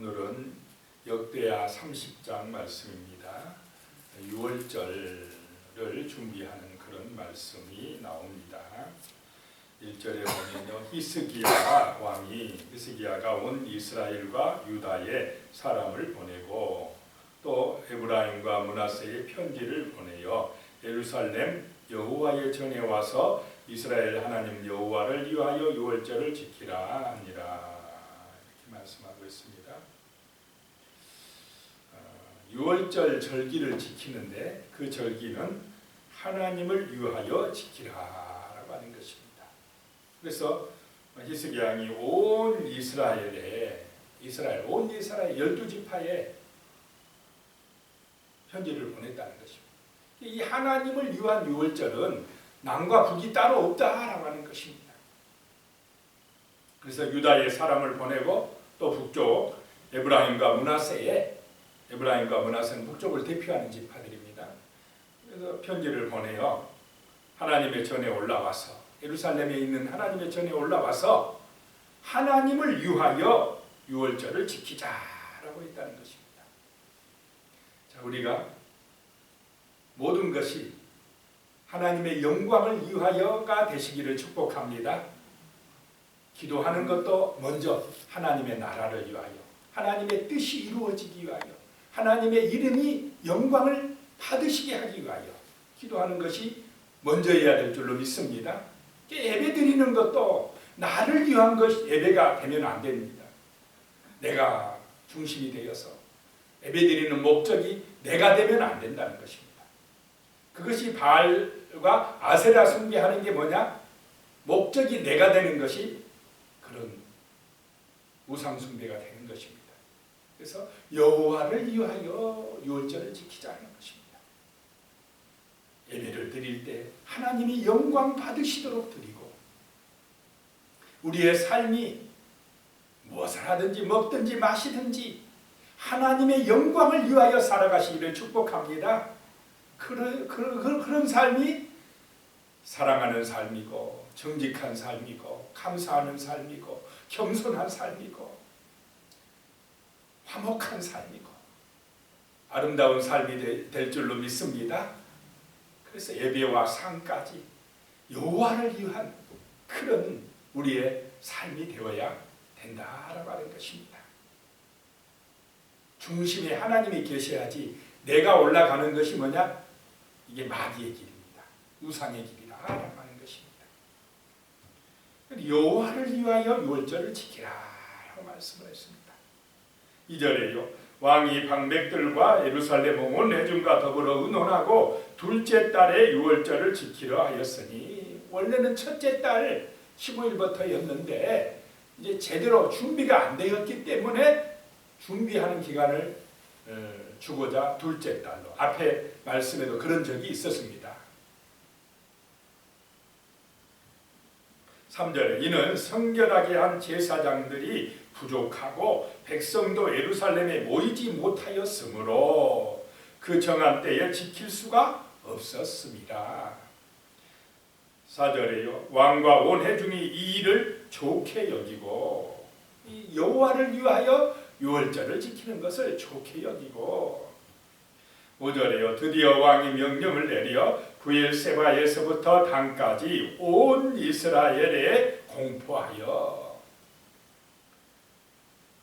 오늘은 역대하 30장 말씀입니다. 6월절을 준비하는 그런 말씀이 나옵니다. 1절에 보면요. 히스기야 왕이 히스기야가 온 이스라엘과 유다에 사람을 보내고 또 에브라임과 문하세에 편지를 보내어 예루살렘 여호와의 전에 와서 이스라엘 하나님 여호와를 위하여 유월절을 지키라 하니라 이렇게 말씀하고 있습니다. 어, 유월절 절기를 지키는데 그 절기는 하나님을 위하여 지키라라고 하는 것입니다. 그래서 히스기야 왕이 온 이스라엘에 이스라엘 온 이스라엘 열두 지파에 편지를 보냈다는 것입니다. 이 하나님을 위한 유월절은 남과 북이 따로 없다라고 하는 것입니다. 그래서 유다의 사람을 보내고 또 북쪽 에브라임과 문하세에 에브라임과 문하세는 북쪽을 대표하는 지파들입니다. 그래서 편지를 보내요. 하나님의 전에 올라와서 예루살렘에 있는 하나님의 전에 올라와서 하나님을 위하여 유월절을 지키자라고 했다는 것입니다. 자, 우리가 모든 것이 하나님의 영광을 위하여가 되시기를 축복합니다. 기도하는 것도 먼저 하나님의 나라를 위하여, 하나님의 뜻이 이루어지기 위하여, 하나님의 이름이 영광을 받으시게 하기 위하여 기도하는 것이 먼저여야 될 줄로 믿습니다. 예배 드리는 것도 나를 위한 것 예배가 되면 안 됩니다. 내가 중심이 되어서 예배 드리는 목적이 내가 되면 안 된다는 것입니다. 그것이 바알과 아세라 숭배하는 게 뭐냐? 목적이 내가 되는 것이 그런 우상 숭배가 되는 것입니다. 그래서 여호와를 위하여 유월절을 지키자는 것입니다. 예배를 드릴 때 하나님이 영광 받으시도록 드리고 우리의 삶이 무엇을 하든지 먹든지 마시든지 하나님의 영광을 위하여 살아가시기를 축복합니다. 그런, 그런, 그런 삶이 사랑하는 삶이고 정직한 삶이고 감사하는 삶이고 겸손한 삶이고 화목한 삶이고 아름다운 삶이 될 줄로 믿습니다. 그래서 예배와 상까지 여호와를 위한 그런 우리의 삶이 되어야 된다라고 하는 것입니다. 중심에 하나님이 계셔야지 내가 올라가는 것이 뭐냐? 이게 마귀의 길입니다. 우상의 길이라라고 하는 것입니다. 여호와를 위하여 유월절을 지키라라고 말씀을 했습니다. 2절에요. 왕이 방백들과 예루살렘 온 회중과 더불어 의논하고 둘째 달에 유월절을 지키려 하였으니 원래는 첫째 달 15일부터였는데 이제 제대로 준비가 안 되었기 때문에 준비하는 기간을 어, 주고자 둘째 달로 앞에 말씀에도 그런 적이 있었습니다. 3절에 이는 성결하게 한 제사장들이 부족하고 백성도 예루살렘에 모이지 못하였으므로 그 정한 때에 지킬 수가 없었습니다. 4절에요. 왕과 온 회중이 이 일을 좋게 여기고 여호와를 위하여 유월절을 지키는 것을 좋게 여기고 5절에요. 드디어 왕이 명령을 내려 부엘세바에서부터 단까지 온 이스라엘에 공포하여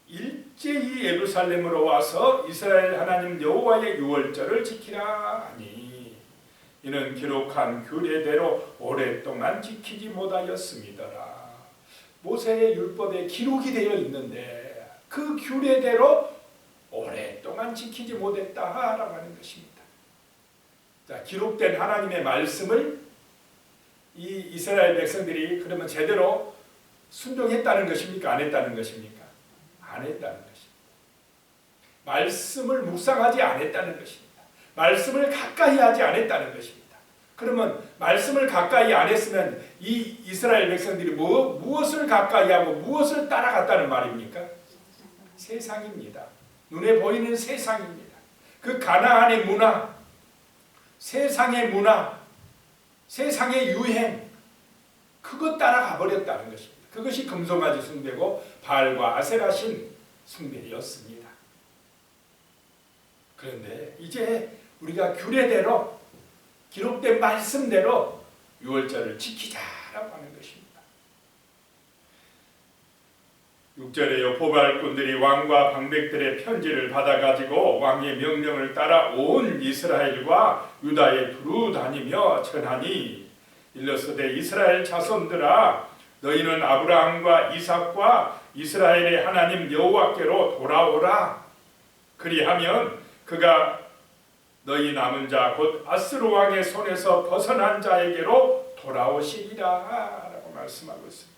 일제히 예루살렘으로 와서 이스라엘 하나님 여호와의 유월절을 지키라 하니 이는 기록한 규례대로 오랫동안 지키지 못하였습니다라. 모세의 율법에 기록이 되어 있는데 그 규례대로 오랫동안 지키지 못했다라고 하는 것입니다. 자, 기록된 하나님의 말씀을 이 이스라엘 백성들이 그러면 제대로 순종했다는 것입니까? 안 했다는 것입니까? 안 했다는 것입니다. 말씀을 묵상하지 않았다는 것입니다. 말씀을 가까이 하지 않았다는 것입니다. 그러면 말씀을 가까이 안 했으면 이 이스라엘 백성들이 뭐, 무엇을 가까이 하고 무엇을 따라갔다는 말입니까? 세상입니다. 눈에 보이는 세상입니다. 그 가나안의 문화, 세상의 문화, 세상의 유행, 그것 따라가 버렸다는 것입니다. 그것이 금송아지 숭배고 바알과 아세라신 숭배였습니다. 그런데 이제 우리가 규례대로 기록된 말씀대로 유월절을 지키자라고 하는 것입니다. 6절에요 포발꾼들이 왕과 방백들의 편지를 받아가지고 왕의 명령을 따라 온 이스라엘과 유다에 두루 다니며 전하니 일러스되 이스라엘 자손들아 너희는 아브라함과 이삭과 이스라엘의 하나님 여호와께로 돌아오라 그리하면 그가 너희 남은 자 곧 아스루 왕의 손에서 벗어난 자에게로 돌아오시리라 라고 말씀하고 있습니다.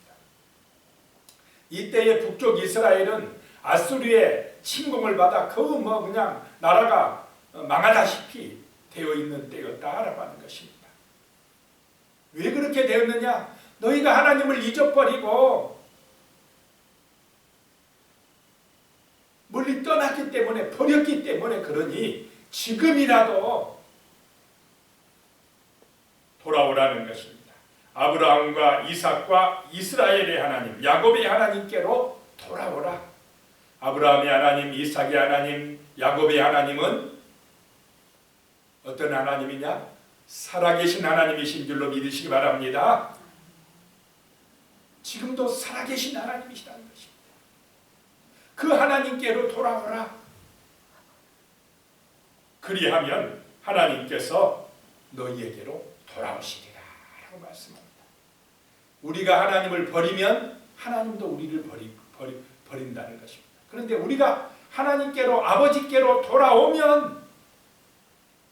이때의 북쪽 이스라엘은 아수르의 침공을 받아 거의 뭐 그냥 나라가 망하다시피 되어 있는 때였다라고 하는 것입니다. 왜 그렇게 되었느냐? 너희가 하나님을 잊어버리고 멀리 떠났기 때문에 버렸기 때문에 그러니 지금이라도 돌아오라는 것입니다. 아브라함과 이삭과 이스라엘의 하나님, 야곱의 하나님께로 돌아오라. 아브라함의 하나님, 이삭의 하나님, 야곱의 하나님은 어떤 하나님이냐? 살아계신 하나님이신 줄로 믿으시기 바랍니다. 지금도 살아계신 하나님이시라는 것입니다. 그 하나님께로 돌아오라. 그리하면 하나님께서 너희에게로 돌아오시리라 라고 말씀합니다. 우리가 하나님을 버리면 하나님도 우리를 버리, 버리, 버린다는 것입니다. 그런데 우리가 하나님께로 아버지께로 돌아오면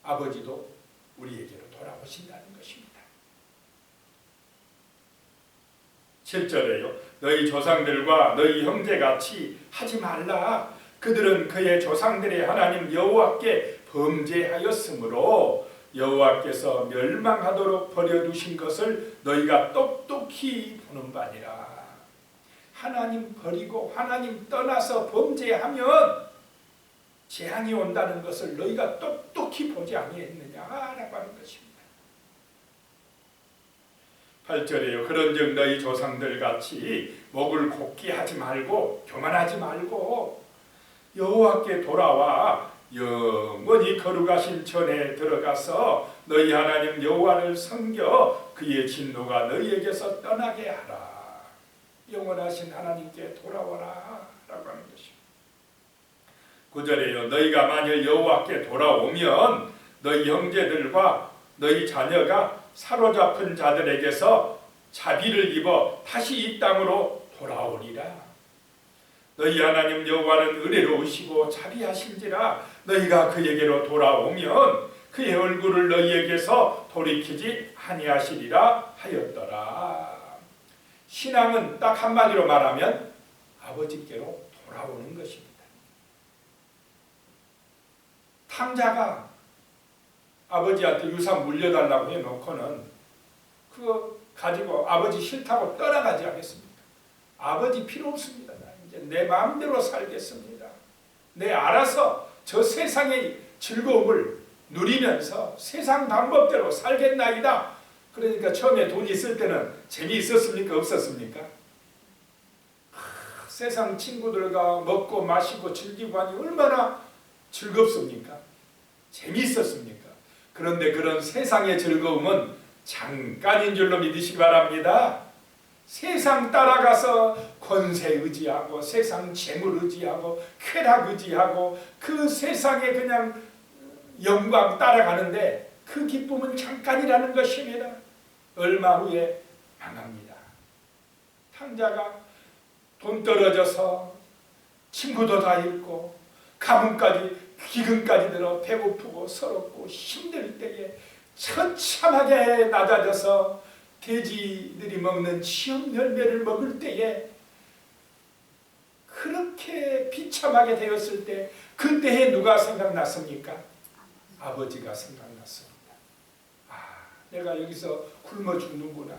아버지도 우리에게로 돌아오신다는 것입니다. 7절에요. 너희 조상들과 너희 형제같이 하지 말라. 그들은 그의 조상들의 하나님 여호와께 범죄하였으므로 여호와께서 멸망하도록 버려두신 것을 너희가 똑똑히 보는 바니라. 하나님 버리고 하나님 떠나서 범죄하면 재앙이 온다는 것을 너희가 똑똑히 보지 아니했느냐라고 하는 것입니다. 8절에요. 그런즉 너희 조상들 같이 목을 곱게 하지 말고 교만하지 말고 여호와께 돌아와 영원히 거룩하신 전에 들어가서 너희 하나님 여호와를 섬겨 그의 진노가 너희에게서 떠나게 하라. 영원하신 하나님께 돌아와라 라고 하는 것입니다. 9절에요. 너희가 만일 여호와께 돌아오면 너희 형제들과 너희 자녀가 사로잡힌 자들에게서 자비를 입어 다시 이 땅으로 돌아오리라. 너희 하나님 여호와는 은혜로우시고 자비하신지라 너희가 그에게로 돌아오면 그의 얼굴을 너희에게서 돌이키지 아니하시리라 하였더라. 신앙은 딱 한마디로 말하면 아버지께로 돌아오는 것입니다. 탕자가 아버지한테 유산 물려달라고 해놓고는 그거 가지고 아버지 싫다고 떠나가지 않겠습니까? 아버지 필요 없습니다. 내 마음대로 살겠습니다. 내 알아서 저 세상의 즐거움을 누리면서 세상 방법대로 살겠나이다. 그러니까 처음에 돈 있을 때는 재미있었습니까? 없었습니까? 하, 세상 친구들과 먹고 마시고 즐기고 하니 얼마나 즐겁습니까? 재미있었습니까? 그런데 그런 세상의 즐거움은 잠깐인 줄로 믿으시기 바랍니다. 세상 따라가서 권세 의지하고 세상 재물 의지하고 쾌락 의지하고 그 세상에 그냥 영광 따라가는데 그 기쁨은 잠깐이라는 것입니다. 얼마 후에 망합니다. 탕자가 돈 떨어져서 친구도 다 잃고 가문까지 기근까지 들어 배고프고 서럽고 힘들 때에 처참하게 낮아져서 돼지들이 먹는 치염 열매를 먹을 때에 그렇게 비참하게 되었을 때 그때에 누가 생각났습니까? 아버지가 생각났습니다. 아, 내가 여기서 굶어 죽는구나.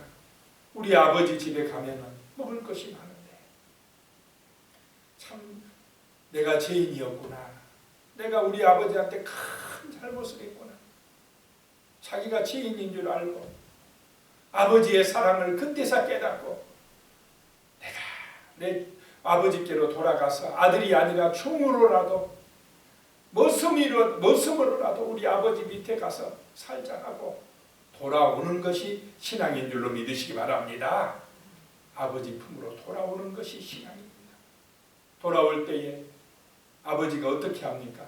우리 아버지 집에 가면은 먹을 것이 많은데 참 내가 죄인이었구나. 내가 우리 아버지한테 큰 잘못을 했구나. 자기가 죄인인 줄 알고 아버지의 사랑을 그때서 깨닫고 내가 내 아버지께로 돌아가서 아들이 아니라 총으로라도 머슴이로 머슴으로라도 우리 아버지 밑에 가서 살자 하고 돌아오는 것이 신앙인 줄로 믿으시기 바랍니다. 아버지 품으로 돌아오는 것이 신앙입니다. 돌아올 때에 아버지가 어떻게 합니까?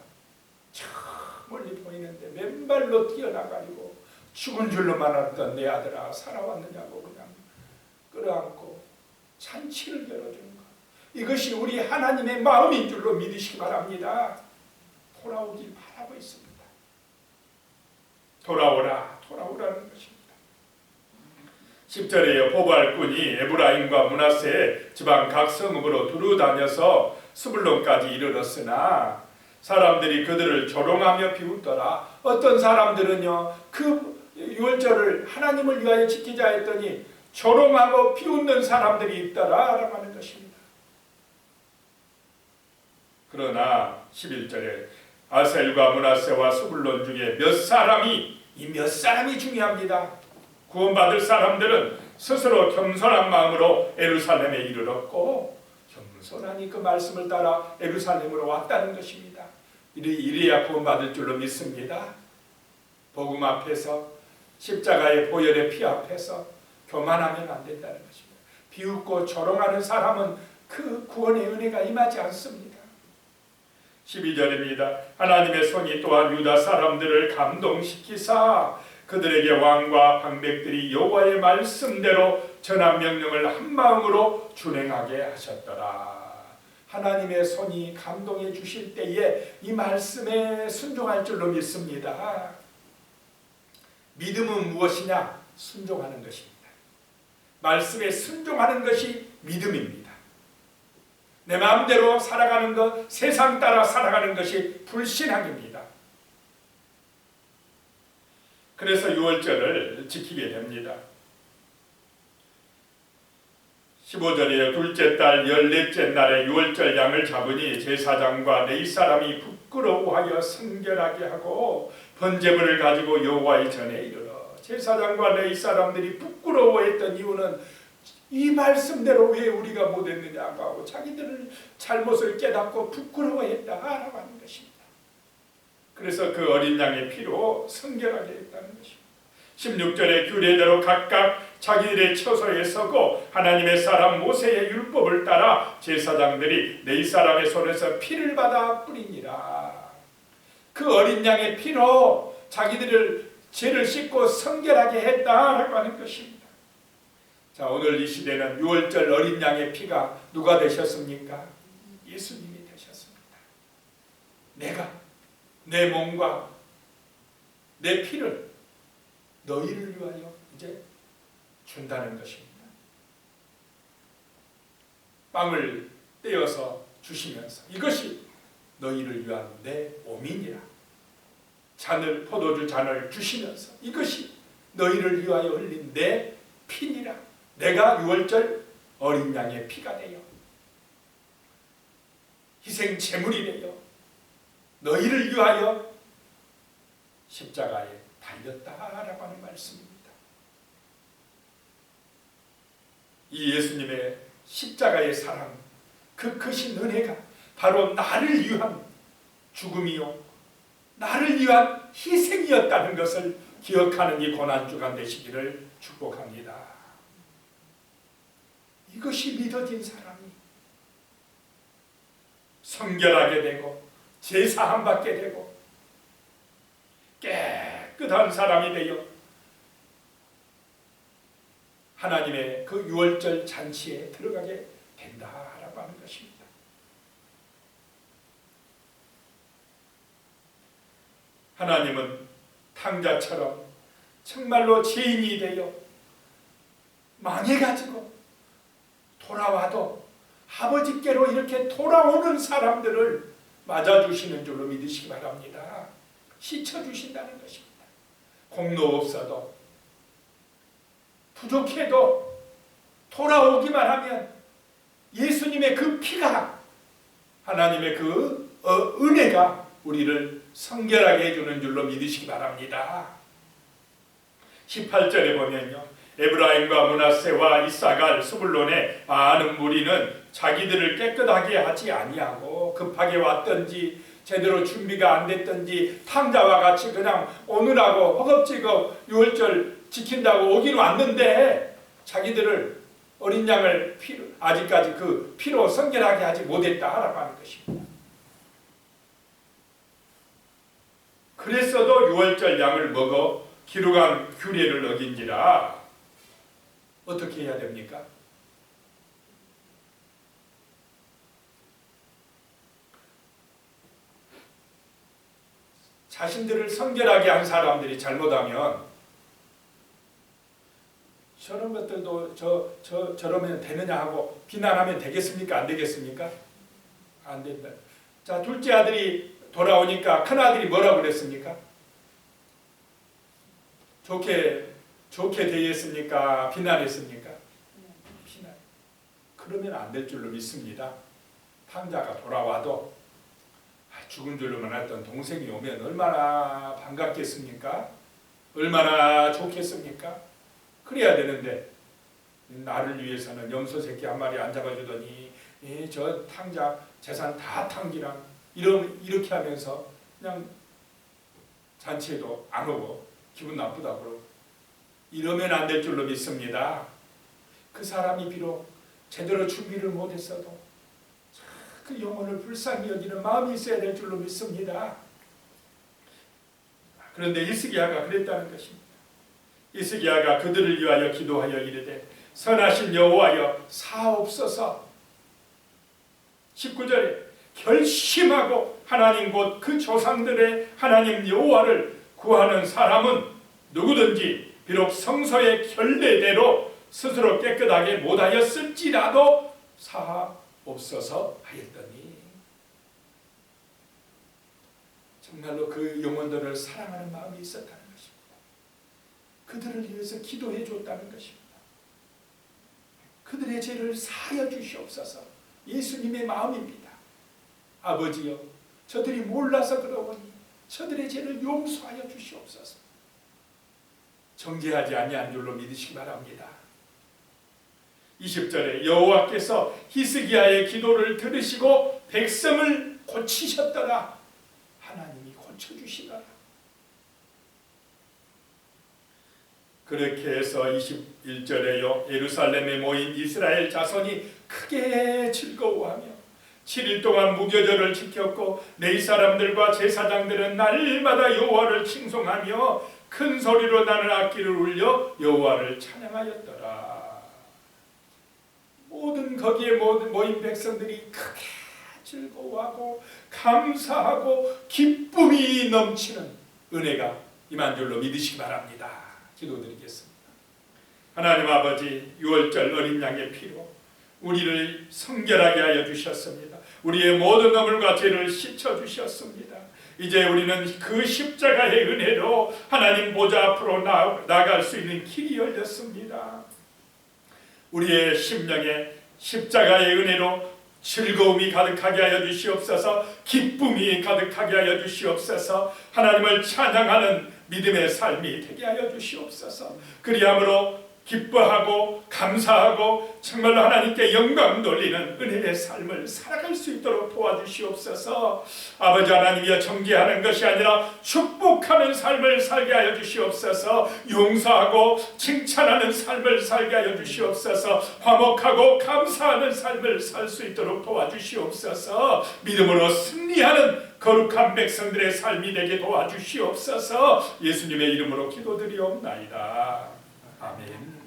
저 멀리 보이는데 맨발로 뛰어나가지고 죽은 줄로만 알았던 내 아들아 살아왔느냐고 그냥 끌어안고 잔치를 열어주는 것. 이것이 우리 하나님의 마음인 줄로 믿으시기 바랍니다. 돌아오길 바라고 있습니다. 돌아오라, 돌아오라는 것입니다. 10절에요. 보발꾼이 에브라임과 문하세 지방 각 성읍으로 두루 다녀서 스불론까지 이르렀으나 사람들이 그들을 조롱하며 비웃더라. 어떤 사람들은요. 그 유월절을 하나님을 위하여 지키자 했더니 조롱하고 비웃는 사람들이 있더라라고 하는 것입니다. 그러나 11절에 아셀과 문하세와 스불론 중에 몇 사람이 이 몇 사람이 중요합니다. 구원받을 사람들은 스스로 겸손한 마음으로 에루살렘에 이르렀고 겸손하니 그 말씀을 따라 에루살렘으로 왔다는 것입니다. 이래- 이래야 구원받을 줄로 믿습니다. 복음 앞에서 십자가의 보혈의 피 앞에서 교만하면 안 된다는 것입니다. 비웃고 조롱하는 사람은 그 구원의 은혜가 임하지 않습니다. 12절입니다. 하나님의 손이 또한 유다 사람들을 감동시키사 그들에게 왕과 방백들이 여호와의 말씀대로 전한 명령을 한 마음으로 준행하게 하셨더라. 하나님의 손이 감동해 주실 때에 이 말씀에 순종할 줄로 믿습니다. 믿음은 무엇이냐? 순종하는 것입니다. 말씀에 순종하는 것이 믿음입니다. 내 마음대로 살아가는 것, 세상 따라 살아가는 것이 불신앙입니다. 그래서 유월절을 지키게 됩니다. 15절에 둘째 달 열넷째 날에 유월절 양을 잡으니 제사장과 네 사람이 부끄러워하여 성결하게 하고 번제물을 가지고 여호와의 전에 이르러 제사장과 네 사람들이 부끄러워했던 이유는 이 말씀대로 왜 우리가 못했느냐고 하고 자기들을 잘못을 깨닫고 부끄러워했다라고 하는 것입니다. 그래서 그 어린 양의 피로 성결하게 했다는 것입니다. 16절에 규례대로 각각 자기들의 처소에 서고 하나님의 사람 모세의 율법을 따라 제사장들이 네 사람의 손에서 피를 받아 뿌리니라. 그 어린 양의 피로 자기들을 죄를 씻고 성결하게 했다라고 하는 것입니다. 자 오늘 이 시대는 6월절 어린 양의 피가 누가 되셨습니까? 예수님이 되셨습니다. 내가 내 몸과 내 피를 너희를 위하여 이제 준다는 것입니다. 빵을 떼어서 주시면서 이것이 너희를 위한 내 몸이니라. 잔을 포도주 잔을 주시면서 이것이 너희를 위하여 흘린 내 피니라. 내가 유월절 어린 양의 피가 되어 희생 제물이 되어 너희를 위하여 십자가에 달렸다라고 하는 말씀입니다. 이 예수님의 십자가의 사랑, 그 크신 은혜가 바로 나를 위한 죽음이요, 나를 위한 희생이었다는 것을 기억하는 이 고난주간 되시기를 축복합니다. 이것이 믿어진 사람이 성결하게 되고 제사함 받게 되고 깨끗한 사람이 되어 하나님의 그 유월절 잔치에 들어가게 된다라고 하는 것입니다. 하나님은 탕자처럼 정말로 죄인이 되어 망해가지고 돌아와도 아버지께로 이렇게 돌아오는 사람들을 맞아주시는 줄로 믿으시기 바랍니다. 씻어주신다는 것입니다. 공로 없어도 부족해도 돌아오기만 하면 예수님의 그 피가 하나님의 그 어, 은혜가 우리를 성결하게 해주는 줄로 믿으시기 바랍니다. 18절에 보면요. 에브라임과 문하세와 이사갈 스불론의 많은 무리는 자기들을 깨끗하게 하지 아니하고 급하게 왔던지 제대로 준비가 안 됐던지 탕자와 같이 그냥 오느라고 허겁지겁 유월절 지킨다고 오긴 왔는데 자기들을 어린 양을 피로, 아직까지 그 피로 성결하게 하지 못했다라고 하는 것입니다. 그랬어도 유월절 양을 먹어 기록한 규례를 어긴지라 어떻게 해야 됩니까? 자신들을 성결하게 한 사람들이 잘못하면 저런 것들도 저, 저, 저러면 되느냐 하고 비난하면 되겠습니까? 안 되겠습니까? 안 된다. 자, 둘째 아들이 돌아오니까 큰 아들이 뭐라고 그랬습니까? 좋게 좋게 대했습니까? 비난했습니까? 비난. 그러면 안 될 줄로 믿습니다. 탕자가 돌아와도 아, 죽은 줄로만 알던 동생이 오면 얼마나 반갑겠습니까? 얼마나 좋겠습니까? 그래야 되는데 나를 위해서는 염소 새끼 한 마리 안 잡아주더니 예, 저 탕자 재산 다 탕기랑 이런 이렇게 하면서 그냥 잔치에도 안 오고 기분 나쁘다 그러고 이러면 안 될 줄로 믿습니다. 그 사람이 비록 제대로 준비를 못했어도 그 영혼을 불쌍히 여기는 마음이 있어야 될 줄로 믿습니다. 그런데 이스기야가 그랬다는 것입니다. 이스기야가 그들을 위하여 기도하여 이르되 선하신 여호와여 사옵소서 19절에 결심하고 하나님 곧 그 조상들의 하나님 여호와를 구하는 사람은 누구든지 비록 성서의 결례대로 스스로 깨끗하게 못하였을지라도 사옵소서 하였더니 정말로 그 영혼들을 사랑하는 마음이 있었다는 것입니다. 그들을 위해서 기도해 줬다는 것입니다. 그들의 죄를 사여 주시옵소서. 예수님의 마음입니다. 아버지여, 저들이 몰라서 그러오니 저들의 죄를 용서하여 주시옵소서. 정죄하지 아니한 줄로 믿으시기 바랍니다. 20절에 여호와께서 히스기야의 기도를 들으시고 백성을 고치셨더라. 하나님이 고쳐 주시더라. 그렇게 해서 21절에요. 예루살렘에 모인 이스라엘 자손이 크게 즐거워하며 7일 동안 무교절을 지켰고 네 사람들과 제사장들은 날마다 여호와를 칭송하며 큰 소리로 나는 악기를 울려 여호와를 찬양하였더라. 모든 거기에 모든 모인 백성들이 크게 즐거워하고 감사하고 기쁨이 넘치는 은혜가 임한 줄로 믿으시기 바랍니다. 기도드리겠습니다. 하나님 아버지 유월절 어린 양의 피로 우리를 성결하게 하여 주셨습니다. 우리의 모든 허물과 죄를 씻어 주셨습니다. 이제 우리는 그 십자가의 은혜로 하나님 보좌 앞으로 나, 나갈 수 있는 길이 열렸습니다. 우리의 심령에 십자가의 은혜로 즐거움이 가득하게 하여 주시옵소서 기쁨이 가득하게 하여 주시옵소서 하나님을 찬양하는 믿음의 삶이 되게 하여 주시옵소서 그리함으로 기뻐하고 감사하고 정말로 하나님께 영광 돌리는 은혜의 삶을 살아갈 수 있도록 도와주시옵소서. 아버지 하나님이여 정죄하는 것이 아니라 축복하는 삶을 살게 하여 주시옵소서. 용서하고 칭찬하는 삶을 살게 하여 주시옵소서. 화목하고 감사하는 삶을 살 수 있도록 도와주시옵소서. 믿음으로 승리하는 거룩한 백성들의 삶이 되게 도와주시옵소서. 예수님의 이름으로 기도드리옵나이다 아멘